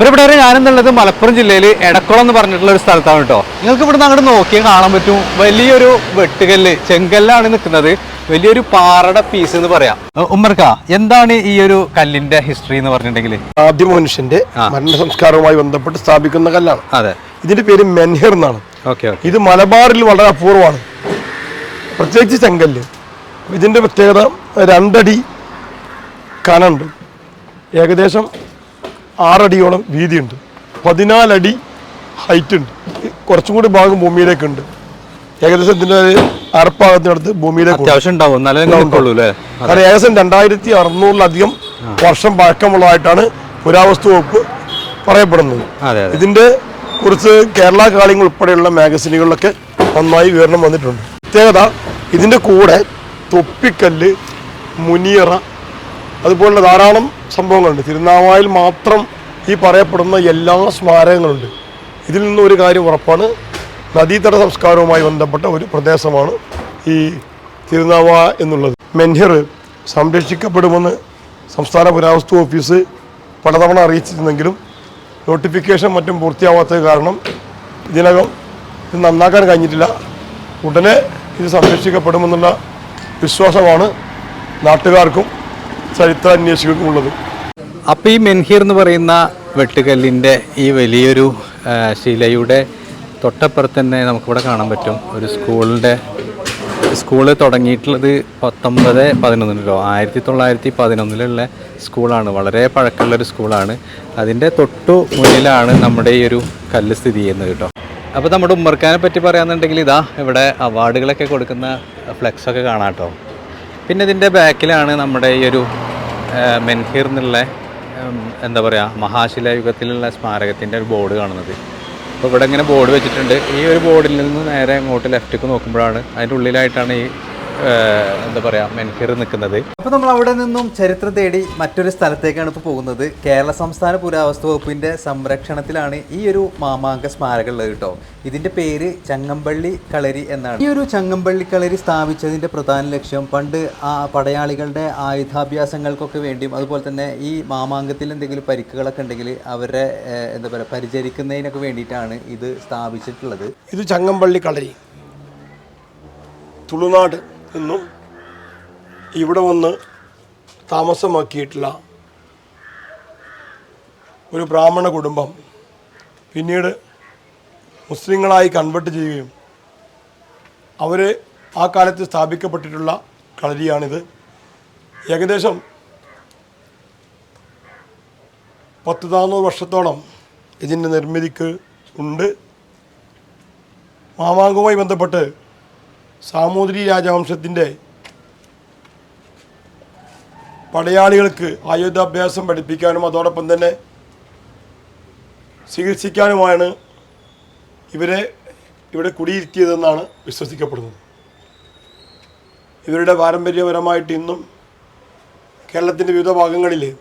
ഇവിടെ ഞാനെന്നുള്ളത് മലപ്പുറം ജില്ലയിൽ എടക്കുളം എന്ന് പറഞ്ഞിട്ടുള്ള ഒരു സ്ഥലത്താണ് കേട്ടോ. നിങ്ങൾക്ക് ഇവിടുന്ന് അങ്ങോട്ട് നോക്കിയാൽ കാണാൻ പറ്റും. വലിയൊരു വെട്ടുകല്ല് ചെങ്കല്ലാണ് നിൽക്കുന്നത്. വലിയൊരു പാറയുടെ പീസ് എന്ന് പറയാം. ഉമ്മർക്ക എന്താണ് ഈ ഒരു കല്ലിന്റെ ഹിസ്റ്ററി എന്ന് പറഞ്ഞിട്ടുണ്ടെങ്കിൽ ആദ്യ മനുഷ്യന്റെ മരണ സംസ്കാരവുമായി ബന്ധപ്പെട്ട് സ്ഥാപിക്കുന്ന കല്ലാണ്. അതെ. ഇതിന്റെ പേര് മെൻഹർ എന്നാണ്. ഓക്കെ ഇത് മലബാറിൽ വളരെ അപൂർവമാണ്. പ്രത്യേകിച്ച് ചെങ്കല്ല്. ഇതിന്റെ പ്രത്യേകത രണ്ടടി കനുണ്ട് ഏകദേശം ആറടിയോളം വീതിയുണ്ട്. പതിനാലടി ഹൈറ്റ് ഉണ്ട്. കുറച്ചും കൂടി ഭാഗം ഭൂമിയിലേക്കുണ്ട് ഏകദേശം ഇതിന്റെ അറപ്പാകത്തിനടുത്ത് അരപ്പാകത്തിനടുത്ത് ഭൂമിയിലേക്ക് കാരണം ഏകദേശം രണ്ടായിരത്തി അറുന്നൂറിലധികം വർഷം പഴക്കമുള്ളതായിട്ടാണ് പുരാവസ്തു വകുപ്പ് പറയപ്പെടുന്നത്. ഇതിന്റെ കുറിച്ച് കേരള കാളിംഗ് ഉൾപ്പെടെയുള്ള മാഗസിനുകളിലൊക്കെ നന്നായി വിവരണം വന്നിട്ടുണ്ട്. പ്രത്യേകത ഇതിന്റെ കൂടെ തൊപ്പിക്കല്ല് മുനിയറ അതുപോലുള്ള ധാരാളം സംഭവങ്ങളുണ്ട്. തിരുനാവായിൽ മാത്രം ഈ പറയപ്പെടുന്ന എല്ലാ സ്മാരകങ്ങളുണ്ട്. ഇതിൽ നിന്നും ഒരു കാര്യം ഉറപ്പാണ്. നദീതട സംസ്കാരവുമായി ബന്ധപ്പെട്ട ഒരു പ്രദേശമാണ് ഈ തിരുനാവ എന്നുള്ളത്. മെൻഹിർ സംരക്ഷിക്കപ്പെടുമെന്ന് സംസ്ഥാന പുരാവസ്തു ഓഫീസ് പലതവണ അറിയിച്ചിരുന്നെങ്കിലും നോട്ടിഫിക്കേഷൻ മറ്റും പൂർത്തിയാവാത്തത് കാരണം ഇതിനകം ഇത് നന്നാക്കാൻ കഴിഞ്ഞിട്ടില്ല. ഉടനെ ഇത് സംരക്ഷിക്കപ്പെടുമെന്നുള്ള വിശ്വാസമാണ് നാട്ടുകാർക്കും ചരിത്ര അന്വേഷികൾക്കും ഉള്ളത് അപ്പോൾ ഈ മെൻഹീർ എന്ന് പറയുന്ന വെട്ടുകല്ലിന്റെ ഈ വലിയൊരു ശിലയുടെ തൊട്ടപ്പുറത്ത് തന്നെ നമുക്കിവിടെ കാണാൻ പറ്റും. ഒരു സ്കൂളിന്റെ സ്കൂൾ തുടങ്ങിയിട്ടുള്ളത് പത്തൊമ്പത് പതിനൊന്നിലോ ആയിരത്തി തൊള്ളായിരത്തി പതിനൊന്നിലുള്ള സ്കൂളാണ്. വളരെ പഴക്കമുള്ളൊരു സ്കൂളാണ്. അതിന്റെ തൊട്ടു മുന്നിലാണ് നമ്മുടെ ഈ ഒരു കല്ല് സ്ഥിതി ചെയ്യുന്നത് കേട്ടോ. അപ്പോൾ നമ്മുടെ ഉമ്മർക്കാനെ പറ്റി പറയാന്നുണ്ടെങ്കിൽ ഇതാ ഇവിടെ അവാർഡുകളൊക്കെ കൊടുക്കുന്ന ഫ്ലെക്സൊക്കെ കാണാം കേട്ടോ. പിന്നെ ഇതിന്റെ ബാക്കിലാണ് നമ്മുടെ ഈ ഒരു മെൻഹിർ എന്നുള്ള എന്താ പറയുക മഹാശിലായുഗത്തിലുള്ള സ്മാരകത്തിന്റെ ഒരു ബോർഡ് കാണുന്നത്. അപ്പോൾ ഇവിടെ ഇങ്ങനെ ബോർഡ് വെച്ചിട്ടുണ്ട്. ഈ ഒരു ബോർഡിൽ നിന്ന് നേരെ അങ്ങോട്ട് ലെഫ്റ്റേക്ക് നോക്കുമ്പോഴാണ് അതിന്റെ ഉള്ളിലായിട്ടാണ് ഈ എന്താ പറയാ മെൻഹിർ നിൽക്കുന്നത്. അപ്പോൾ നമ്മൾ അവിടെ നിന്നും ചരിത്രം തേടി മറ്റൊരു സ്ഥലത്തേക്കാണ് ഇപ്പോൾ പോകുന്നത്. കേരള സംസ്ഥാന പുരാവസ്തു വകുപ്പിന്റെ സംരക്ഷണത്തിലാണ് ഈ ഒരു മാമാങ്ക സ്മാരകം ഉള്ളത് കേട്ടോ. ഇതിന്റെ പേര് ചങ്ങമ്പള്ളി കളരി എന്നാണ്. ഈ ഒരു ചങ്ങമ്പള്ളി കളരി സ്ഥാപിച്ചതിന്റെ പ്രധാന ലക്ഷ്യം പണ്ട് ആ പടയാളികളുടെ ആയുധാഭ്യാസങ്ങൾക്കൊക്കെ വേണ്ടിയും അതുപോലെ തന്നെ ഈ മാമാങ്കത്തിൽ എന്തെങ്കിലും പരിക്കുകളൊക്കെ ഉണ്ടെങ്കിൽ അവരെ എന്താ പറയുക പരിചരിക്കുന്നതിനൊക്കെ വേണ്ടിയിട്ടാണ് ഇത് സ്ഥാപിച്ചിട്ടുള്ളത്. ഇത് ചങ്ങമ്പള്ളി കളരി. തുളുനാട്. നിന്നും ഇവിടെ വന്ന് താമസമാക്കിയിട്ടുള്ള ഒരു ബ്രാഹ്മണ കുടുംബം പിന്നീട് മുസ്ലിങ്ങളായി കൺവേർട്ട് ചെയ്യുകയും അവർ ആ കാലത്ത് സ്ഥാപിക്കപ്പെട്ടിട്ടുള്ള കളരിയാണിത്. ഏകദേശം പത്ത് നാനൂറ് വർഷത്തോളം ഇതിന്റെ നിർമ്മിതിക്ക് ഉണ്ട്. മാമാങ്കവുമായി ബന്ധപ്പെട്ട് സാമൂതിരി രാജവംശത്തിന്റെ പടയാളികൾക്ക് ആയുധാഭ്യാസം പഠിപ്പിക്കാനും അതോടൊപ്പം തന്നെ ചികിത്സിക്കാനുമാണ് ഇവരെ ഇവിടെ കുടിയിരുത്തിയതെന്നാണ് വിശ്വസിക്കപ്പെടുന്നത്. ഇവരുടെ പാരമ്പര്യപരമായിട്ട് ഇന്നും കേരളത്തിന്റെ വിവിധ ഭാഗങ്ങളിൽ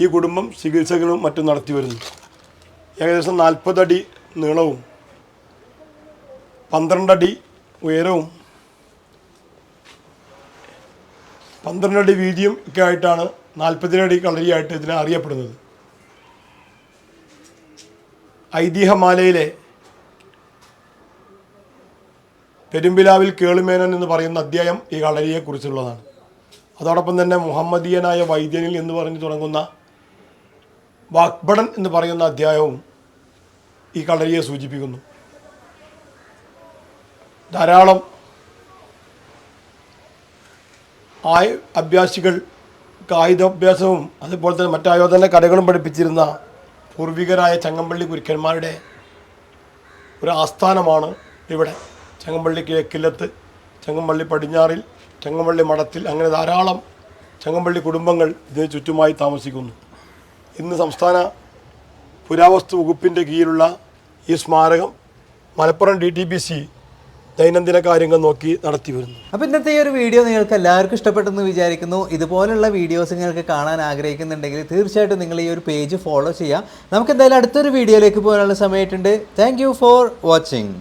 ഈ കുടുംബം ചികിത്സകളും മറ്റും നടത്തി വരുന്നു. ഏകദേശം നാൽപ്പതടി നീളവും പന്ത്രണ്ടടി ഉയരവും പന്ത്രണ്ടടി വീതിയും ഒക്കെ ആയിട്ടാണ് നാൽപ്പതിനടി കളരിയായിട്ട് ഇതിനെ അറിയപ്പെടുന്നത്. ഐതിഹ്യമാലയിലെ പെരുമ്പിലാവിൽ കേളുമേനൻ എന്ന് പറയുന്ന അധ്യായം ഈ കളരിയെക്കുറിച്ചുള്ളതാണ്. അതോടൊപ്പം തന്നെ മുഹമ്മദീയനായ വൈദ്യനിൽ എന്ന് പറഞ്ഞ് തുടങ്ങുന്ന വാക്ബടൻ എന്ന് പറയുന്ന അധ്യായവും ഈ കളരിയെ സൂചിപ്പിക്കുന്നു. ധാരാളം ആയ അഭ്യാസികൾ കായികാഭ്യാസവും അതുപോലെ തന്നെ മറ്റായോധന കലകളും പഠിപ്പിച്ചിരുന്ന പൂർവികരായ ചങ്ങമ്പള്ളി ഗുരുക്കന്മാരുടെ ഒരു ആസ്ഥാനമാണ് ഇവിടെ. ചങ്ങമ്പള്ളി കിഴക്കില്ലത്ത് ചങ്ങമ്പള്ളി പടിഞ്ഞാറിൽ ചങ്ങമ്പള്ളി മഠത്തിൽ അങ്ങനെ ധാരാളം ചങ്ങമ്പള്ളി കുടുംബങ്ങൾ ഇതിന് ചുറ്റുമായി താമസിക്കുന്നു. ഇന്ന് സംസ്ഥാന പുരാവസ്തു വകുപ്പിന്റെ കീഴിലുള്ള ഈ സ്മാരകം Malappuram D T B C ദൈനംദിന കാര്യങ്ങൾ നോക്കി നടത്തി വരുന്നു. അപ്പോൾ ഇന്നത്തെ ഈ ഒരു വീഡിയോ നിങ്ങൾക്ക് എല്ലാവർക്കും ഇഷ്ടപ്പെട്ടെന്ന് വിചാരിക്കുന്നു. ഇതുപോലുള്ള വീഡിയോസ് നിങ്ങൾക്ക് കാണാൻ ആഗ്രഹിക്കുന്നുണ്ടെങ്കിൽ തീർച്ചയായിട്ടും നിങ്ങൾ ഈ ഒരു പേജ് ഫോളോ ചെയ്യാം. നമുക്ക് എന്തായാലും അടുത്തൊരു വീഡിയോയിലേക്ക് പോകാനുള്ള സമയമായിട്ടുണ്ട്. Thank for watching